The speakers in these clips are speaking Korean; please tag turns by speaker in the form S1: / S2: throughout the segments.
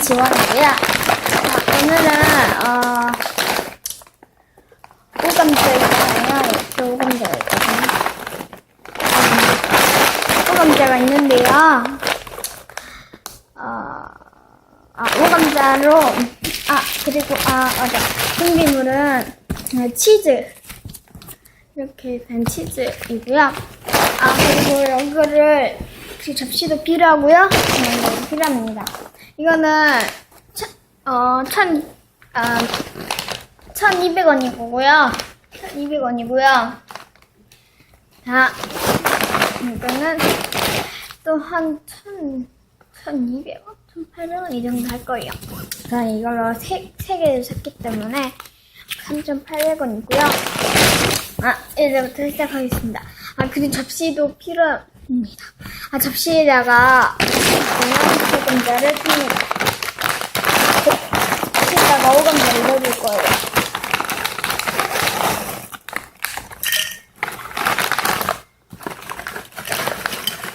S1: 지원이고요. 자, 오늘은 어 오감자잖아요. 이렇게 오감자가 있거든요. 음, 오감자가 있는데요. 어, 아, 오감자로 아 그리고 아 맞아 준비물은 어, 치즈 이렇게 된 치즈이고요. 아 그리고 이거를 그 접시도 필요하고요. 네, 이거 필요합니다. 이거는 천, 어, 천, 아, 1200원이고요. 1200원이고요. 자, 이거는 또 한 1000, 1200원? 1800원 이 정도 할 거예요. 저는 이걸로 세, 세 개를 샀기 때문에 3,800원이고요. 아, 이제부터 시작하겠습니다. 아, 그리고 접시도 필요합니다. 아, 접시에다가 오 감자를 씁니다. 접시에다가 오감자를 넣어줄 거예요.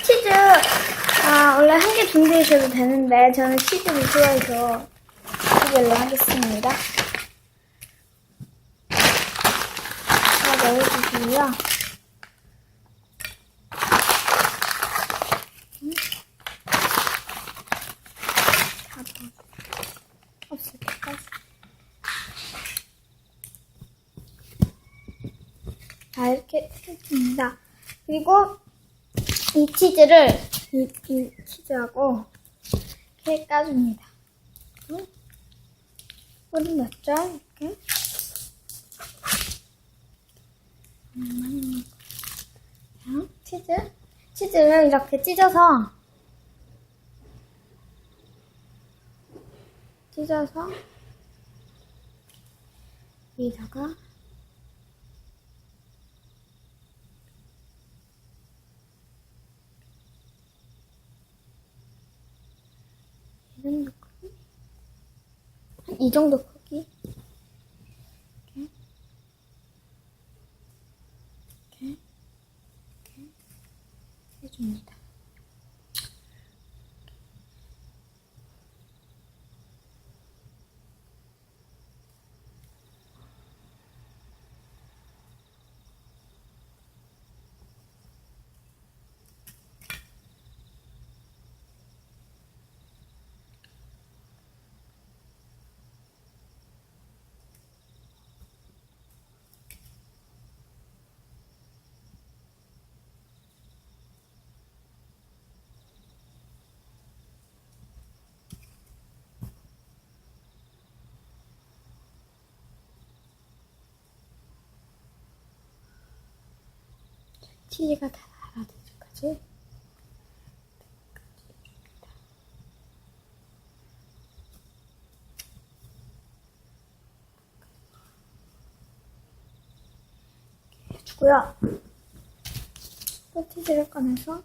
S1: 치즈, 아, 원래 한 개 준비하셔도 되는데, 저는 치즈를 좋아해서 두 개로 하겠습니다. 다 넣어주시고요. 다 넣어. 없을 때까지. 자, 이렇게 해줍니다. 그리고 이 치즈를, 이, 이 치즈하고 이렇게 까줍니다. 응? 뿌리 넣죠? 이렇게. 음, 자, 치즈. 치즈를 이렇게 찢어서 찢어서 여기다가 이 정도 크기? 한 이 정도 치즈가 다 알아들 때까지 해주고요. 또 치즈를 꺼내서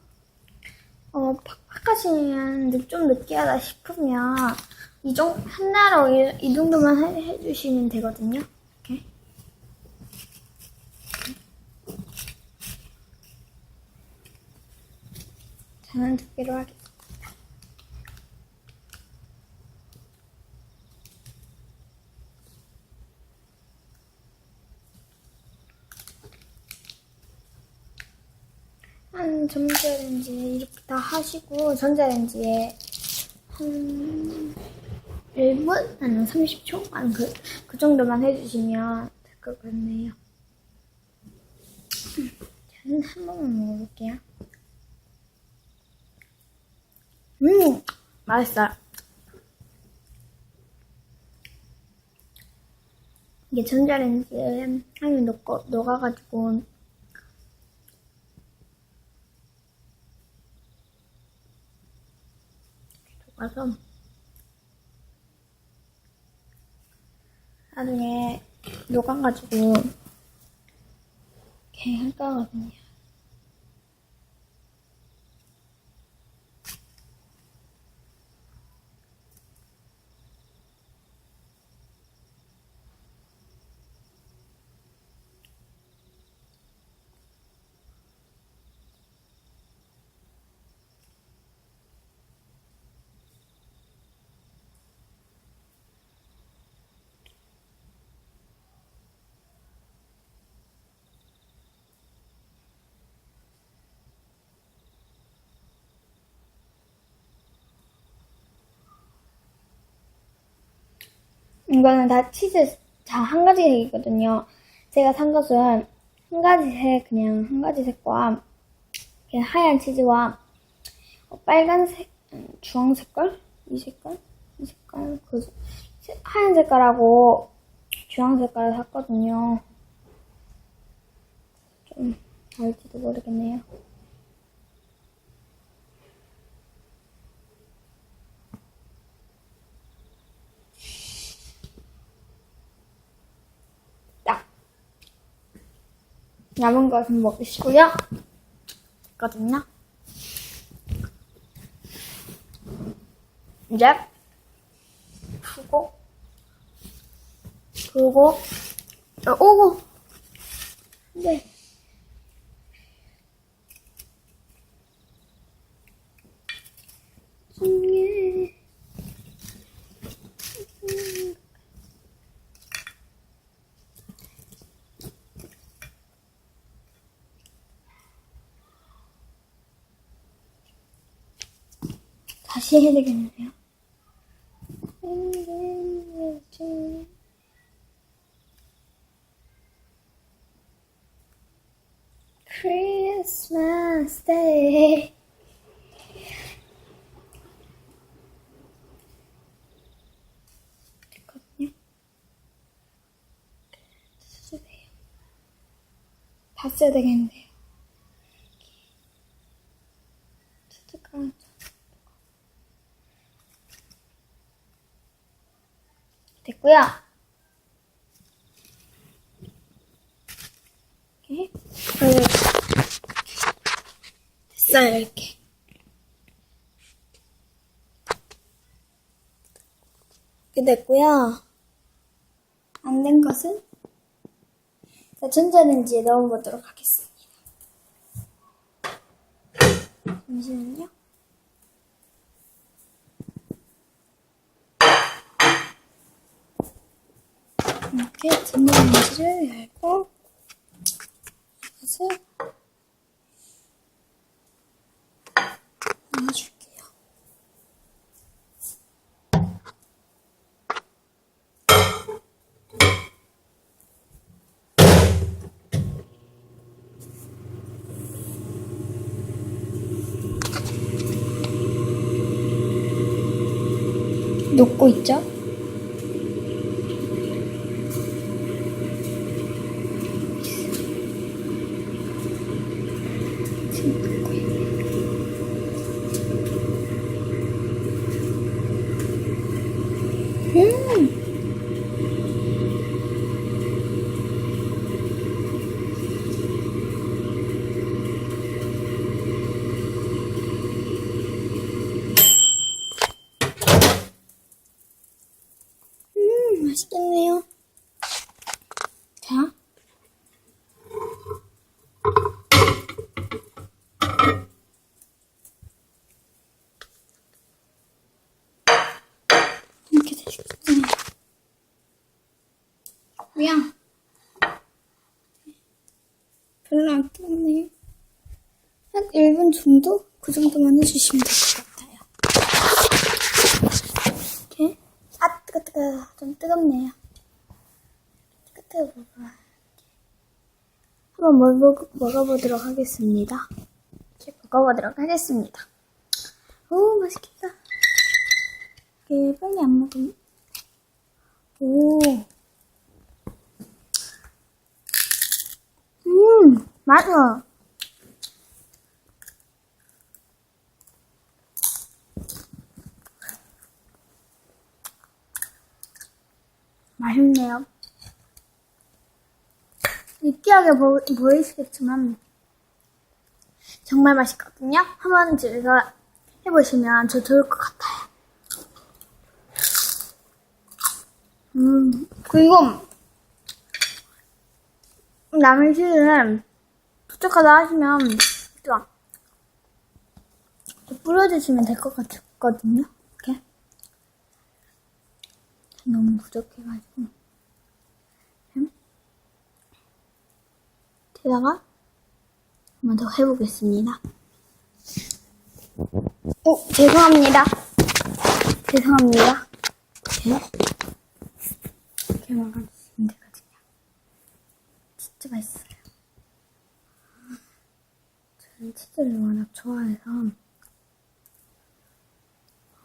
S1: 어, 팍팍하시면 좀 느끼하다 싶으면 이 정도 하나로 이, 이 정도만 해, 해주시면 되거든요. 개로 하겠습니다. 한 전자레인지에 이렇게 다 하시고 전자레인지에 한 1분? 아니면 30초? 아니 그, 그 정도만 해주시면 될 것 같네요. 저는 한 번만 먹어볼게요. 음, 맛있어요. 이게 전자레인지에 향이 녹고, 녹아가지고 녹아서 나중에 녹아가지고 이렇게 할 거거든요. 이거는 다 치즈 다 한 가지 색이거든요. 제가 산 것은 한 가지 색 그냥 한 가지 색과 하얀 치즈와 어, 빨간색, 음, 주황 색깔, 이 색깔, 이 색깔, 그 세- 하얀 색깔하고 주황 색깔을 샀거든요. 좀 다를지도 모르겠네요. 남은 것은 먹으시고요. 있거든요. 이제 푸고 그리고 어, 오고 네. 중에 다시 해야 되겠는데요. Christmas Day. 됐거든요. 봤어야 되겠는데요. 수습가 됐고요. 이렇게 됐어요 이렇게. 이렇게 됐고요. 안 된 것은 자, 전자레인지에 넣어보도록 하겠습니다. 잠시만요. 이렇게 전자레인지를 열고 이것을 넣어줄게요. 녹고 있죠? 지금 녹고 있네. 음! 음, 맛있겠네요. 자. 이렇게 되셨군요. 미안. 별로 안 뜨겁네요. 한 1분 정도? 그 정도만 해주시면 같아요. 이렇게. 뜨거. 좀 뜨겁네요. 뜨거, 먹어. 한번 먹어, 먹어보도록 하겠습니다. 이렇게 먹어보도록 하겠습니다. 오, 맛있겠다. 이게 빨리 안 먹으면. 오. 음, 맛있어. 맛있네요. 느끼하게 보, 보이시겠지만 정말 맛있거든요. 한번 집에서 해보시면 저 좋을 것 같아요. 음, 그리고 남은 실은 부족하다 하시면 또 뿌려주시면 될 것 같거든요. 너무 부족해가지고 음. 게다가 한번 더 해보겠습니다. 오, 죄송합니다. 죄송합니다. 이렇게. 이렇게 먹어주시면 되거든요. 진짜 맛있어요. 저는 치즈를 워낙 좋아해서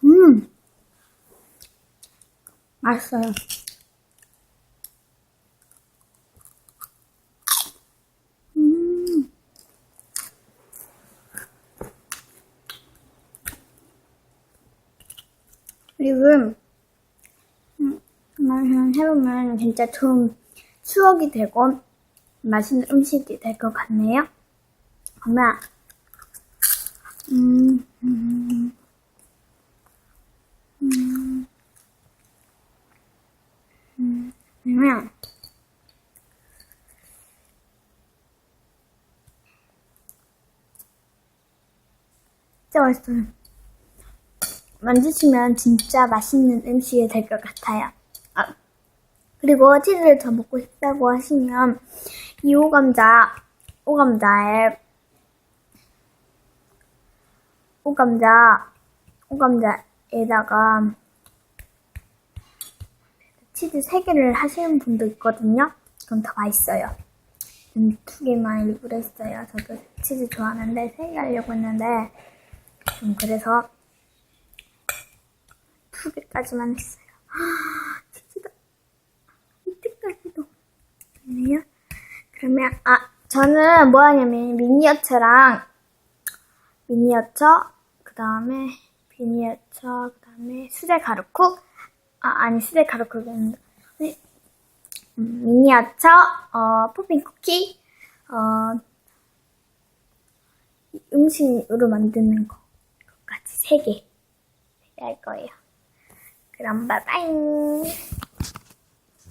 S1: 음 맛있어요. 음 그리고 음, 그냥 해보면 진짜 좋은 추억이 되고 맛있는 음식이 될 것 같네요. 음, 음, 음, 음, 그러면 진짜 맛있어요. 만드시면 진짜 맛있는 음식이 될 것 같아요. 아, 그리고 치즈를 더 먹고 싶다고 하시면 이 오감자, 오감자에 오감자, 오감자에다가 치즈 3개를 하시는 분도 있거든요. 그럼 더 맛있어요. 음, 두 개만 일부러 했어요. 저도 치즈 좋아하는데 3개 하려고 했는데 좀 그래서 두 개까지만 했어요. 치즈가 이때까지도 있네요. 그러면 아 저는 뭐 하냐면 미니어처랑 미니어처 그 다음에 비니어처 그 다음에 수제 가루쿡 아 아니 수제 가루쿡은 네. 음, 미니어처 어 푸핀 쿠키 어 음식으로 만드는 거 같이 세개할 거예요. 그럼 바이바이.